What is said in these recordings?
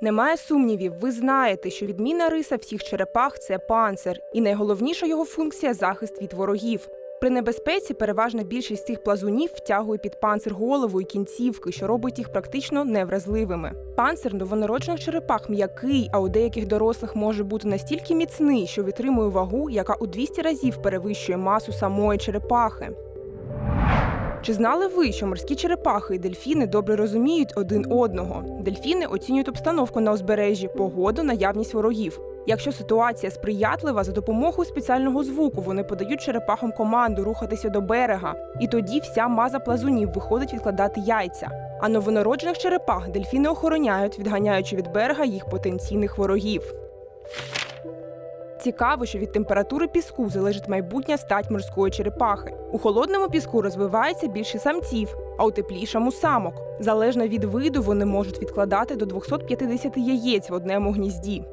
Немає сумнівів, ви знаєте, що відмінна риса всіх черепах це панцир, і найголовніша його функція захист від ворогів. При небезпеці переважна більшість цих плазунів втягує під панцир голову і кінцівки, що робить їх практично невразливими. Панцир новонароджених черепах м'який, а у деяких дорослих може бути настільки міцний, що витримує вагу, яка у 200 разів перевищує масу самої черепахи. Чи знали ви, що морські черепахи і дельфіни добре розуміють один одного? Дельфіни оцінюють обстановку на узбережжі, погоду, наявність ворогів. Якщо ситуація сприятлива, за допомогою спеціального звуку вони подають черепахам команду рухатися до берега, і тоді вся маза плазунів виходить відкладати яйця. А новонароджених черепах дельфіни охороняють, відганяючи від берега їх потенційних ворогів. Цікаво, що від температури піску залежить майбутня стать морської черепахи. У холодному піску розвивається більше самців, а у теплішому самок. Залежно від виду, вони можуть відкладати до 250 яєць в одному гнізді.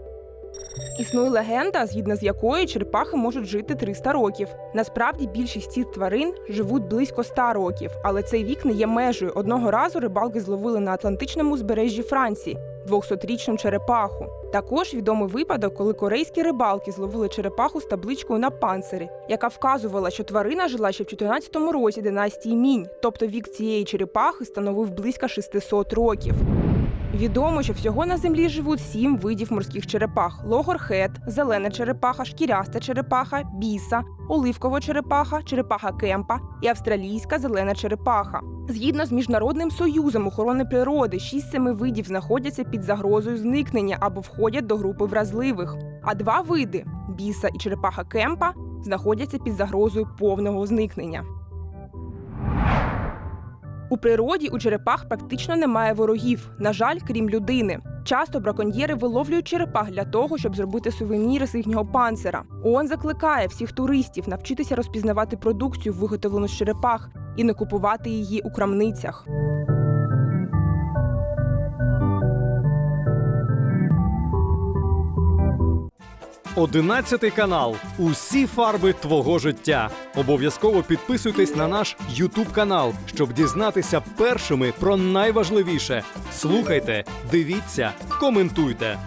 Існує легенда, згідно з якою черепахи можуть жити 300 років. Насправді більшість цих тварин живуть близько 100 років, але цей вік не є межею. Одного разу рибалки зловили на Атлантичному узбережжі Франції 200-річну черепаху. Також відомий випадок, коли корейські рибалки зловили черепаху з табличкою на панцирі, яка вказувала, що тварина жила ще в 14 році династії Мінь, тобто вік цієї черепахи становив близько 600 років. Відомо, що всього на землі живуть сім видів морських черепах: логорхет, зелена черепаха, шкіряста черепаха, біса, оливкова черепаха, черепаха кемпа і австралійська зелена черепаха. Згідно з міжнародним союзом охорони природи, шість семи видів знаходяться під загрозою зникнення або входять до групи вразливих. А два види біса і черепаха кемпа знаходяться під загрозою повного зникнення. У природі у черепах практично немає ворогів, на жаль, крім людини. Часто браконьєри виловлюють черепах для того, щоб зробити сувеніри з їхнього панцира. ООН закликає всіх туристів навчитися розпізнавати продукцію, виготовлену з черепах, і не купувати її у крамницях. Одинадцятий канал. Усі фарби твого життя. Обов'язково підписуйтесь на наш Ютуб канал, щоб дізнатися першими про найважливіше. Слухайте, дивіться, коментуйте.